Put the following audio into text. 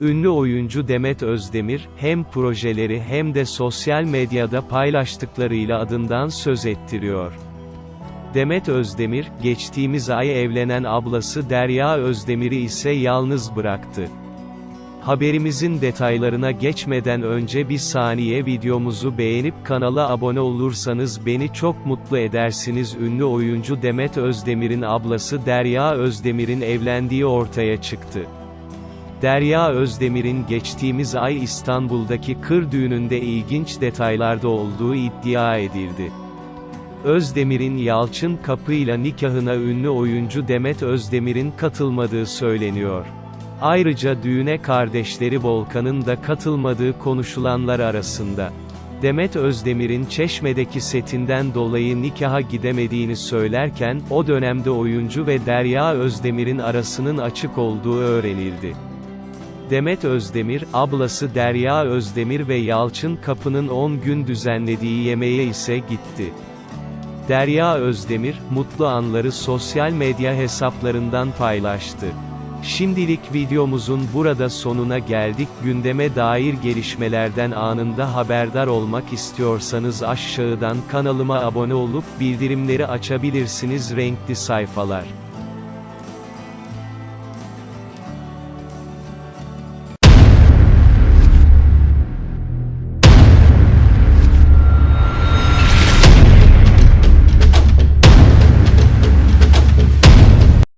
Ünlü oyuncu Demet Özdemir, hem projeleri hem de sosyal medyada paylaştıklarıyla adından söz ettiriyor. Demet Özdemir, geçtiğimiz ay evlenen ablası Derya Özdemir'i ise yalnız bıraktı. Haberimizin detaylarına geçmeden önce bir saniye videomuzu beğenip kanala abone olursanız beni çok mutlu edersiniz. Ünlü oyuncu Demet Özdemir'in ablası Derya Özdemir'in evlendiği ortaya çıktı. Derya Özdemir'in geçtiğimiz ay İstanbul'daki kır düğününde ilginç detaylarda olduğu iddia edildi. Özdemir'in Yalçın Kapı'yla nikahına ünlü oyuncu Demet Özdemir'in katılmadığı söyleniyor. Ayrıca düğüne kardeşleri Volkan'ın da katılmadığı konuşulanlar arasında. Demet Özdemir'in Çeşme'deki setinden dolayı nikaha gidemediğini söylerken, o dönemde oyuncu ve Derya Özdemir'in arasının açık olduğu öğrenildi. Demet Özdemir, ablası Derya Özdemir ve Yalçın Kapı'nın 10 gün düzenlediği yemeğe ise gitti. Derya Özdemir, mutlu anları sosyal medya hesaplarından paylaştı. Şimdilik videomuzun burada sonuna geldik. Gündeme dair gelişmelerden anında haberdar olmak istiyorsanız aşağıdan kanalıma abone olup bildirimleri açabilirsiniz. Renkli sayfalar